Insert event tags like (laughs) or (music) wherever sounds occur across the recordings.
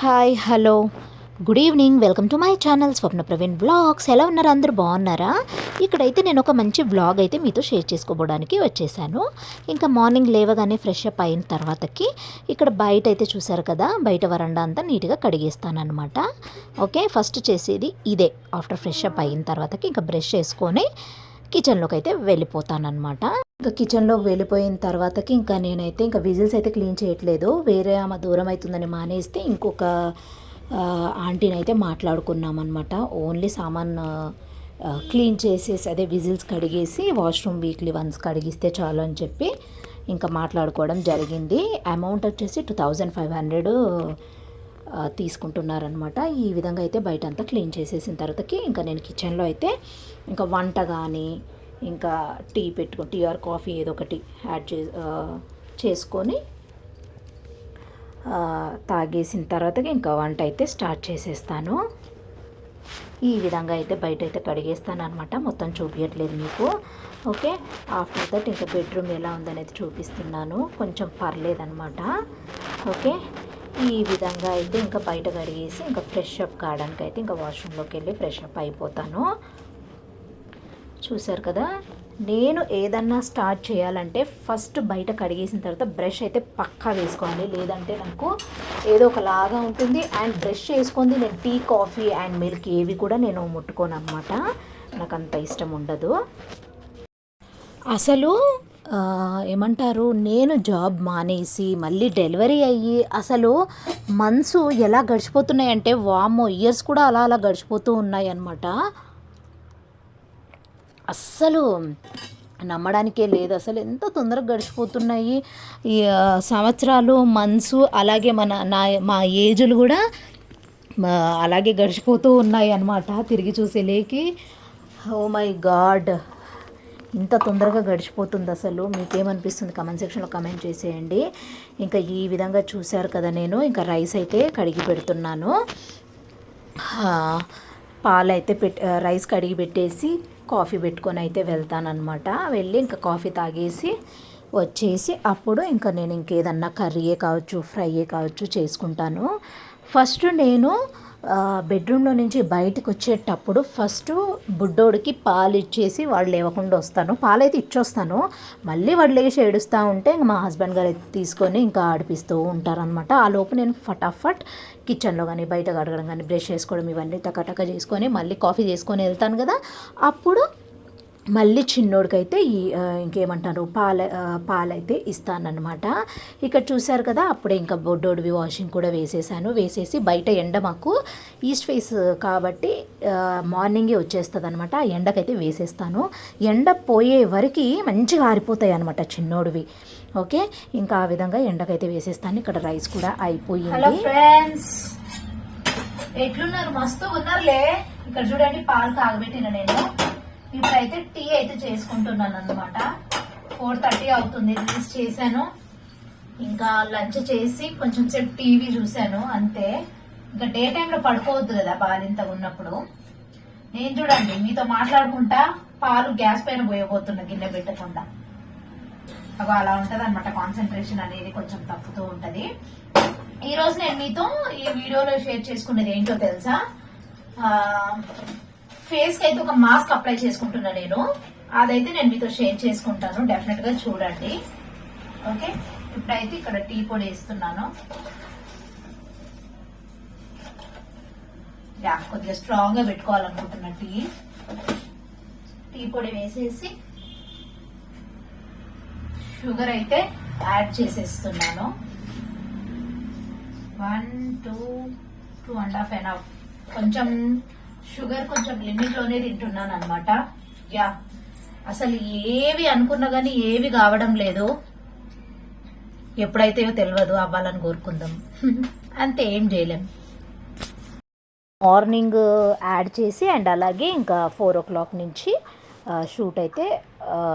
Hi hello. Good evening. Welcome to my channel Swapna Praveen vlogs. ఎలా ఉన్నారు అందరూ? బాగున్నారా? ఇక్కడైతే నేను ఒక మంచి బ్లాగ్ అయితే మీతో షేర్ చేసుకోవడానికి వచ్చేసాను. ఇంకా మార్నింగ్ లేవగానే ఫ్రెష్ అప్ అయిన తర్వాతకి ఇక్కడ బయట అయితే చూసారు కదా బయట వరండా అంతా నీట్గా కడిగేస్తాను అనమాట ఓకే ఫస్ట్ చేసేది ఇదే. ఆఫ్టర్ ఫ్రెష్ అప్ అయిన తర్వాతకి ఇంకా బ్రష్ చేసుకొని కిచెన్లోకి అయితే వెళ్ళిపోతానమాట ఇంకా కిచెన్లోకి వెళ్ళిపోయిన తర్వాతకి ఇంకా నేనైతే ఇంకా విజిల్స్ అయితే క్లీన్ చేయట్లేదు. వేరే ఆమె దూరం అవుతుందని మానేస్తే ఇంకొక ఆంటీని అయితే మాట్లాడుకున్నాం అనమాట ఓన్లీ సామాన్ క్లీన్ చేసేసి అదే విజిల్స్ కడిగేసి వాష్రూమ్ వీక్లీ వన్స్ కడిగిస్తే చాలు అని చెప్పి ఇంకా మాట్లాడుకోవడం జరిగింది. అమౌంట్ వచ్చేసి టూ థౌజండ్ ఫైవ్ హండ్రెడ్ తీసుకుంటున్నారనమాట ఈ విధంగా అయితే బయట అంతా క్లీన్ చేసేసిన తర్వాతకి ఇంకా నేను కిచెన్లో అయితే ఇంకా వంట కానీ ఇంకా టీ పెట్టుకో టీ ఆర్ కాఫీ ఏదో ఒకటి యాడ్ చే చేసుకొని తాగేసిన తర్వాత ఇంకా వంట అయితే స్టార్ట్ చేసేస్తాను. ఈ విధంగా అయితే బయట అయితే కడిగేస్తాను అనమాట మొత్తం చూపించట్లేదు మీకు. ఓకే? ఆఫ్టర్ దట్ ఇంకా బెడ్రూమ్ ఎలా ఉందనేది చూపిస్తున్నాను. కొంచెం పర్లేదనమాట ఓకే? ఈ విధంగా అయితే ఇంకా బయట కడిగేసి ఇంకా ఫ్రెష్ అప్ కావడానికి అయితే ఇంకా వాష్రూమ్లోకి వెళ్ళి ఫ్రెష్ అప్ అయిపోతాను. చూశారు కదా నేను ఏదన్నా స్టార్ట్ చేయాలంటే ఫస్ట్ బయట కడిగేసిన తర్వాత బ్రష్ అయితే పక్కా వేసుకోవాలి. లేదంటే నాకు ఏదో ఒకలాగా ఉంటుంది. అండ్ బ్రష్ వేసుకుంది నేను టీ కాఫీ అండ్ మిల్క్ ఏవి కూడా నేను ముట్టుకోను అనమాట నాకు అంత ఇష్టం ఉండదు. అసలు ఏమంటారు నేను జాబ్ మానేసి మళ్ళీ డెలివరీ అయ్యి అసలు మంత్స్ ఎలా గడిచిపోతున్నాయంటే వామో ఇయర్స్ కూడా అలా అలా గడిచిపోతూ ఉన్నాయి అన్నమాట. అస్సలు నమ్మడానికే లేదు. అసలు ఎంత తొందరగా గడిచిపోతున్నాయి. ఈ సంవత్సరాలు మంత్స్ అలాగే మన నా మా ఏజులు కూడా అలాగే గడిచిపోతూ ఉన్నాయి అన్నమాట. తిరిగి చూసే లేకి. Oh my god! ఇంత తొందరగా గడిచిపోతుంది అసలు. మీకేమనిపిస్తుంది? కమెంట్ సెక్షన్లో కమెంట్ చేసేయండి. ఇంకా ఈ విధంగా చూశారు కదా నేను. ఇంకా రైస్ అయితే కడిగి పెడుతున్నాను. పాలు అయితే పెట్ రైస్ కడిగి పెట్టేసి కాఫీ పెట్టుకొని అయితే వెళ్తానన్నమాట. వెళ్ళి ఇంకా కాఫీ తాగేసి వచ్చేసి అప్పుడు ఇంకా నేను ఇంకేదన్నా కర్రీయే కావచ్చు ఫ్రైయే కావచ్చు చేసుకుంటాను. ఫస్ట్ నేను బెడ్రూమ్లో నుంచి బయటకు వచ్చేటప్పుడు ఫస్ట్ బుడ్డోడికి పాలు ఇచ్చేసి వాడు లేవకుండా వస్తాను. పాలైతే ఇచ్చొస్తాను. మళ్ళీ వాడు లేచి ఏడుస్తూ ఉంటే ఇంకా మా హస్బెండ్ గారు అయితే తీసుకొని ఇంకా ఆడిపిస్తూ ఉంటారనమాట ఆ లోపు నేను ఫటాఫట్ కిచెన్లో కానీ బయట కడగడం కానీ బ్రష్ చేసుకోవడం ఇవన్నీ టకటక చేసుకొని మళ్ళీ కాఫీ చేసుకొని వెళ్తాను కదా. అప్పుడు మళ్ళీ చిన్నోడికైతే ఈ ఇంకేమంటారు పాల పాలైతే ఇస్తానన్నమాట. ఇక్కడ చూశారు కదా అప్పుడే ఇంకా బొడ్డోడివి వాషింగ్ కూడా వేసేసాను. వేసేసి బయట ఎండ మాకు ఈస్ట్ ఫేస్ కాబట్టి మార్నింగే వచ్చేస్తుంది అనమాట ఆ ఎండకైతే వేసేస్తాను. ఎండ పోయే వరకు మంచిగా ఆరిపోతాయి అనమాట చిన్నోడివి. ఓకే? ఇంకా ఆ విధంగా ఎండకైతే వేసేస్తాను. ఇక్కడ రైస్ కూడా అయిపోయింది. ఎట్లున్నారు? మస్తు ఉన్నారులే. ఇక్కడ చూడండి పాలు కాగబెట్టిన నేను. ఇప్పుడైతే టీ అయితే చేసుకుంటున్నాను అనమాట ఫోర్ థర్టీ అవుతుంది రిలీజ్ చేశాను. ఇంకా లంచ్ చేసి కొంచెం సేపు టీవీ చూశాను అంతే. ఇంకా డే టైంలో పడుకోవద్దు కదా బాలింత ఉన్నప్పుడు. నేను చూడండి మీతో మాట్లాడుకుంటా పాలు గ్యాస్ పైన పోయబోతున్నా గిన్నె పెట్టకుండా. అగో అలా ఉంటుంది అనమాట కాన్సన్ట్రేషన్ అనేది కొంచెం తప్పుతూ ఉంటుంది. ఈ రోజు నేను మీతో ఈ వీడియోలో షేర్ చేసుకునేది ఏంటో తెలుసా? ఫేస్కి అయితే ఒక మాస్క్ అప్లై చేసుకుంటున్నా నేను. అదైతే నేను మీతో షేర్ చేసుకుంటాను. డెఫినెట్గా చూడండి. ఓకే ఇప్పుడైతే ఇక్కడ టీ పొడి వేస్తున్నాను. యా కొద్దిగా స్ట్రాంగ్గా పెట్టుకోవాలనుకుంటున్నా టీ టీ పొడి వేసేసి షుగర్ అయితే యాడ్ చేసేస్తున్నాను. One two two and half and half కొంచెం షుగర్ కొంచెం లిమిట్లోనే తింటున్నాను అనమాట యా అసలు ఏవి అనుకున్నా కానీ ఏవి కావడం లేదు. ఎప్పుడైతే తెలియదు అవ్వాలని కోరుకుందాం. (laughs) అంతే ఏం చేయలేం. మార్నింగ్ యాడ్ చేసి అండ్ అలాగే ఇంకా ఫోర్ ఓ క్లాక్ నుంచి షూట్ అయితే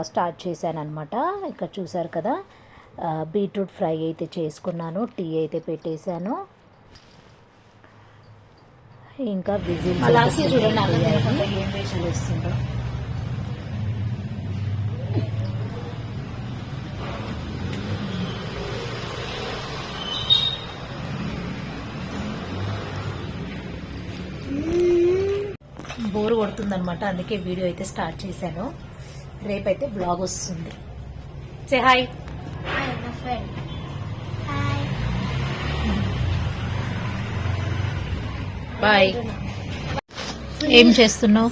స్టార్ట్ చేశాను అనమాట ఇక్కడ చూసారు కదా బీట్రూట్ ఫ్రై అయితే చేసుకున్నాను టీ అయితే పెట్టేశాను. ఇంకా బిజీ బోర్ కొడుతుందనమాట అందుకే వీడియో అయితే స్టార్ట్ చేశాను. రేపైతే బ్లాగ్ వస్తుంది. సే హాయ్ ఫ్రెండ్ బాయ్ ఏం చేస్తున్నావు?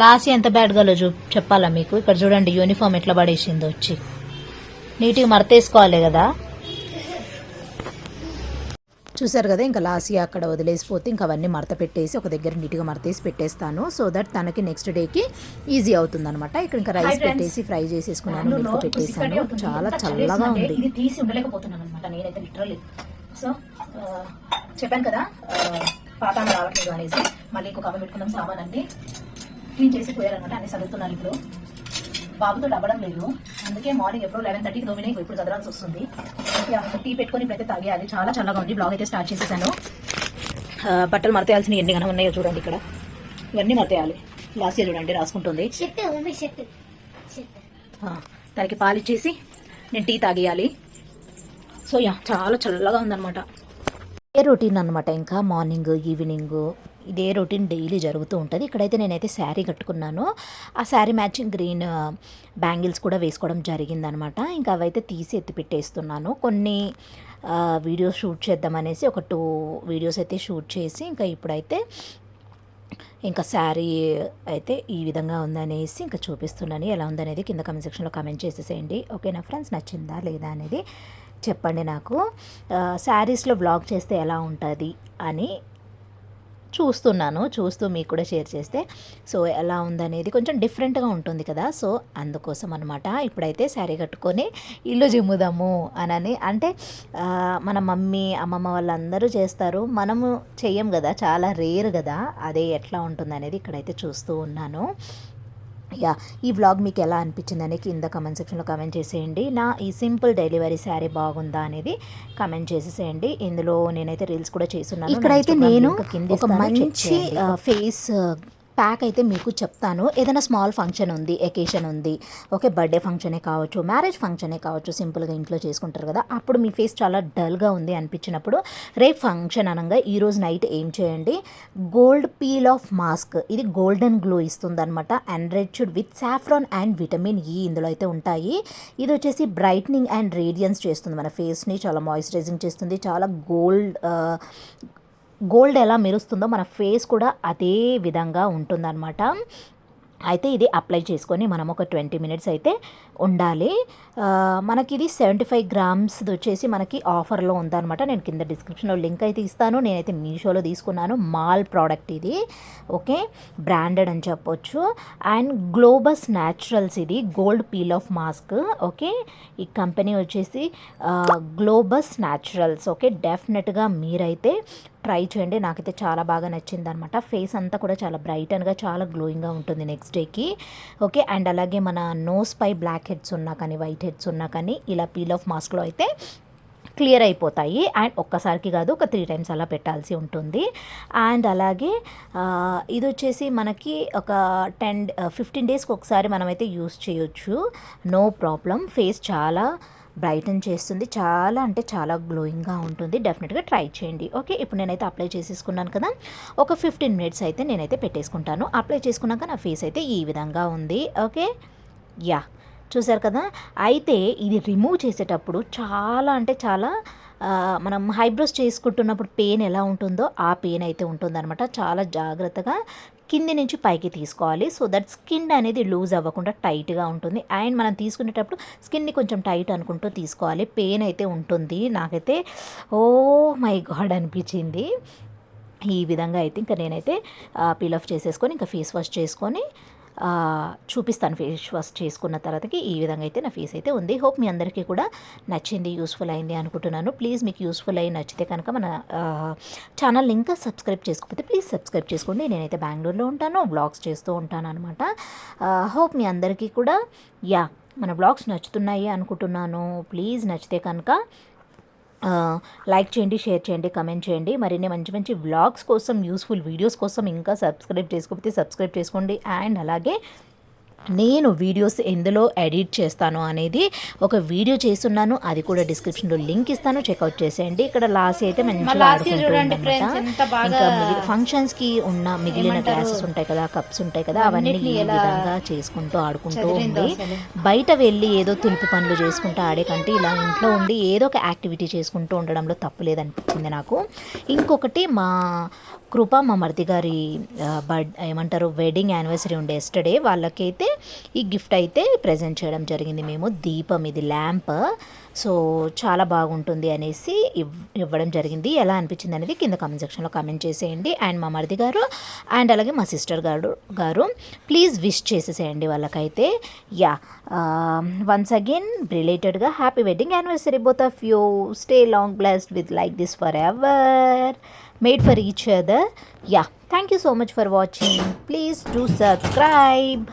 లాస్ట్ ఎంత బ్యాడ్ గలో చూ చెప్పాలా మీకు? ఇక్కడ చూడండి యూనిఫామ్ ఎట్లా పడేసిందో వచ్చి. నీట్గా మడతేసుకోవాలి కదా? చూసారు కదా ఇంకా లాసియా అక్కడ వదిలేసిపోతే ఇంకా అవన్నీ మడత పెట్టేసి ఒక దగ్గర నీట్గా మడతేసి పెట్టేస్తాను. సో దట్ తనకి నెక్స్ట్ డేకి ఈజీ అవుతుంది అనమాట ఇక్కడ ఇంకా రైస్ పెట్టేసి ఫ్రై చేసేసుకున్నాను మిల్క్ పెట్టేసాను చాలా చల్లగా ఉంది. తీసి ఉండలేకపోతున్నాను అనమాట నేనైతే సో చెప్పాను కదా ఆ, పాత ఆమె రావట్లేదు అనేసి. మళ్ళీ ఇంకొక ఆమె పెట్టుకున్నాం సామాన్ అన్ని క్లీన్ చేసి పోయారనమాట అన్ని చదువుతున్నాను ఇప్పుడు. బాబుతో అవ్వడం లేదు. అందుకే మార్నింగ్ ఎప్పుడో లెవెన్ థర్టీకి దోమినాయి ఇప్పుడు కదరాల్సి వస్తుంది. టీ పెట్టుకొని ఇప్పుడైతే తాగేయాలి. చాలా చల్లగా ఉంది బ్లాగ్ అయితే స్టార్ట్ చేసేసాను. బట్టలు మరతేయాల్సినవి ఎన్ని గనం ఉన్నాయో చూడండి ఇక్కడ. ఇవన్నీ మరతేయాలి. లాస్ట్ ఇయర్ చూడండి రాసుకుంటుంది. ఆ, దానికి పాలిచ్చేసి నేను టీ తాగేయాలి. సో యా చాలా చల్లగా ఉందన్నమాట. ఏ రొటీన్ అనమాట ఇంకా మార్నింగ్ ఈవినింగ్ ఇదే రొటీన్ డైలీ జరుగుతూ ఉంటుంది. ఇక్కడైతే నేనైతే శారీ కట్టుకున్నాను. ఆ శారీ మ్యాచింగ్ గ్రీన్ బ్యాంగిల్స్ కూడా వేసుకోవడం జరిగిందనమాట ఇంకా అవైతే తీసి ఎత్తి పెట్టేస్తున్నాను. కొన్ని వీడియోస్ షూట్ చేద్దామనేసి ఒక టూ వీడియోస్ అయితే షూట్ చేసి ఇంకా ఇప్పుడైతే ఇంకా శారీ అయితే ఈ విధంగా ఉందనేసి ఇంకా చూపిస్తున్నాను. ఎలా ఉందనేది కింద కమెంట్ సెక్షన్లో కమెంట్ చేసేసేయండి. ఓకేనా ఫ్రెండ్స్? నచ్చిందా లేదా అనేది చెప్పండి నాకు. శారీస్లో బ్లాగ్ చేస్తే ఎలా ఉంటుంది అని చూస్తున్నాను చూస్తూ మీకు కూడా షేర్ చేస్తే. సో ఎలా ఉందనేది కొంచెం డిఫరెంట్గా ఉంటుంది కదా. సో అందుకోసం అనమాట ఇప్పుడైతే శారీ కట్టుకొని ఇల్లు జిమ్ముదాము అనని. అంటే మన మమ్మీ అమ్మమ్మ వాళ్ళందరూ చేస్తారు. మనము చెయ్యం కదా చాలా రేర్ కదా. అదే ఎట్లా ఉంటుంది అనేది ఇక్కడైతే చూస్తూ ఉన్నాను. యా ఈ వ్లాగ్ మీకు ఎలా అనిపించింది అనేది కింద కమెంట్ సెక్షన్లో కమెంట్ చేసేయండి. నా ఈ సింపుల్ డెలివరీ శారీ బాగుందా అనేది కమెంట్ చేసేసేయండి. ఇందులో నేనైతే రీల్స్ కూడా చేస్తున్నాను. ఇక్కడైతే నేను ఒక మంచి ఫేస్ ప్యాక్ అయితే మీకు చెప్తాను. ఏదైనా స్మాల్ ఫంక్షన్ ఉంది ఎకేషన్ ఉంది. ఓకే బర్త్డే ఫంక్షనే కావచ్చు మ్యారేజ్ ఫంక్షనే కావచ్చు సింపుల్గా ఇంట్లో చేసుకుంటారు కదా. అప్పుడు మీ ఫేస్ చాలా డల్గా ఉంది అనిపించినప్పుడు రేపు ఫంక్షన్ అనగా ఈరోజు నైట్ ఏం చేయండి? Gold peel off mask. ఇది గోల్డెన్ గ్లో ఇస్తుంది అనమాట enriched with saffron and vitamin E ఇందులో అయితే ఉంటాయి. ఇది వచ్చేసి బ్రైట్నింగ్ అండ్ రేడియన్స్ చేస్తుంది మన ఫేస్ని. చాలా మాయిశ్చరైజింగ్ చేస్తుంది. చాలా గోల్డ్ గోల్డ్ ఎలా మెరుస్తుందో మన ఫేస్ కూడా అదే విధంగా ఉంటుందన్నమాట. అయితే ఇది అప్లై చేసుకొని మనం ఒక ట్వంటీ మినిట్స్ అయితే ఉండాలి. మనకి ఇది సెవెంటీ ఫైవ్ గ్రామ్స్ వచ్చేసి మనకి ఆఫర్లో ఉందన్నమాట. నేను కింద డిస్క్రిప్షన్లో లింక్ అయితే ఇస్తాను. నేనైతే మీషోలో తీసుకున్నాను. మాల్ ప్రోడక్ట్ ఇది. ఓకే? బ్రాండెడ్ అని చెప్పొచ్చు. అండ్ గ్లోబస్ న్యాచురల్స్ ఇది. Gold peel off mask. Okay? ఈ కంపెనీ వచ్చేసి గ్లోబస్ న్యాచురల్స్. ఓకే? డెఫినెట్గా మీరైతే ట్రై చేయండి. నాకైతే చాలా బాగా నచ్చింది అనమాట ఫేస్ అంతా కూడా చాలా బ్రైట్ అండ్గా చాలా గ్లోయింగ్గా ఉంటుంది నెక్స్ట్ డేకి ఓకే అండ్ అలాగే మన నోస్ పై బ్లాక్ హెడ్స్ ఉన్నా కానీ వైట్ హెడ్స్ ఉన్నా కానీ ఇలా పీల్ ఆఫ్ మాస్క్లో అయితే క్లియర్ అయిపోతాయి. అండ్ ఒక్కసారికి కాదు ఒక త్రీ టైమ్స్ అలా పెట్టాల్సి ఉంటుంది. అండ్ అలాగే ఇది వచ్చేసి మనకి ఒక టెన్ ఫిఫ్టీన్ డేస్కి ఒకసారి మనమైతే యూస్ చేయొచ్చు. నో ప్రాబ్లం ఫేస్ చాలా బ్రైటన్ చేస్తుంది. చాలా అంటే చాలా గ్లోయింగ్గా ఉంటుంది. డెఫినెట్గా ట్రై చేయండి. ఓకే? ఇప్పుడు నేనైతే అప్లై చేసేసుకున్నాను కదా? ఒక ఫిఫ్టీన్ మినిట్స్ అయితే నేనైతే పెట్టేసుకుంటాను. అప్లై చేసుకున్నాక నా ఫేస్ అయితే ఈ విధంగా ఉంది. ఓకే? యా. చూసారు కదా? అయితే ఇది రిమూవ్ చేసేటప్పుడు చాలా అంటే చాలా మనం హైబ్రోస్ చేసుకుంటున్నప్పుడు పెయిన్ ఎలా ఉంటుందో ఆ పెయిన్ అయితే ఉంటుందన్నమాట. చాలా జాగ్రత్తగా కింది నుంచి పైకి తీసుకోవాలి. సో దట్ స్కిన్ అనేది లూజ్ అవ్వకుండా టైట్గా ఉంటుంది. అండ్ మనం తీసుకునేటప్పుడు స్కిన్ని కొంచెం టైట్ అనుకుంటూ తీసుకోవాలి. పెయిన్ అయితే ఉంటుంది. నాకైతే ఓ మై గాడ్ అనిపించింది. ఈ విధంగా అయితే ఇంకా నేనైతే పీల్ ఆఫ్ చేసేసుకొని ఇంకా ఫేస్ వాష్ చేసుకొని చూపిస్తాను ఫేస్ వాష్ చేసుకున్న తర్వాతకి ఈ విధంగా అయితే నా ఫేస్ అయితే ఉంది. హోప్ మీ అందరికీ కూడా నచ్చింది యూస్ఫుల్ అయింది అనుకుంటున్నాను. ప్లీజ్ మీకు యూస్ఫుల్ అయ్యి నచ్చితే కనుక మన ఛానల్ ఇంకా సబ్స్క్రైబ్ చేసుకోకపోతే ప్లీజ్ సబ్స్క్రైబ్ చేసుకోండి. నేనైతే బెంగళూరులో ఉంటాను బ్లాగ్స్ చేస్తూ ఉంటాను అనమాట హోప్ మీ అందరికీ కూడా యా మన బ్లాగ్స్ నచ్చుతున్నాయి అనుకుంటున్నాను. ప్లీజ్ నచ్చితే కనుక లైక్ చేయండి షేర్ చేయండి కమెంట్ చేయండి. మరిన్ని మంచి మంచి వ్లాగ్స్ కోసం యూస్ఫుల్ వీడియోస్ కోసం ఇంకా సబ్స్క్రైబ్ చేసుకోకపోతే సబ్స్క్రైబ్ చేసుకోండి. అండ్ అలాగే నేను వీడియోస్ ఎందులో ఎడిట్ చేస్తాను అనేది ఒక వీడియో చేస్తున్నాను అది కూడా డిస్క్రిప్షన్లో లింక్ ఇస్తాను చెక్అవుట్ చేసేయండి ఇక్కడ లాస్ట్ అయితే ఇంకా మిగిలిన ఫంక్షన్స్కి ఉన్న మిగిలిన? గ్లాసెస్ ఉంటాయి కదా కప్స్ ఉంటాయి కదా అవన్నీ ఈ విధంగా చేసుకుంటూ ఆడుకుంటూ ఉంది. బయట వెళ్ళి ఏదో తులుపు పనులు చేసుకుంటూ ఆడే కంటే ఇలా ఇంట్లో ఉండి ఏదో ఒక యాక్టివిటీ చేసుకుంటూ ఉండడంలో తప్పు లేదనిపించింది నాకు ఇంకొకటి మా కృప మా మరిది గారి బర్త్ ఏమంటారు వెడ్డింగ్ యానివర్సరీ ఉండే ఎస్టర్డే వాళ్ళకైతే ఈ గిఫ్ట్ అయితే ప్రజెంట్ చేయడం జరిగింది మేము. దీపం ఇది ల్యాంప్. సో చాలా బాగుంటుంది అనేసి ఇవ్- ఇవ్వడం జరిగింది. ఎలా అనిపించింది అనేది కింద కామెంట్ సెక్షన్లో కామెంట్ చేసేయండి. అండ్ మా మరిది గారు అండ్ అలాగే మా సిస్టర్ గారు గారు ప్లీజ్ విష్ చేసేసేయండి వాళ్ళకైతే. యా వన్స్ అగైన్ రిలేటెడ్గా happy wedding anniversary both of you stay long blessed with like this forever made for each other. Yeah, thank you so much for watching. Please do subscribe.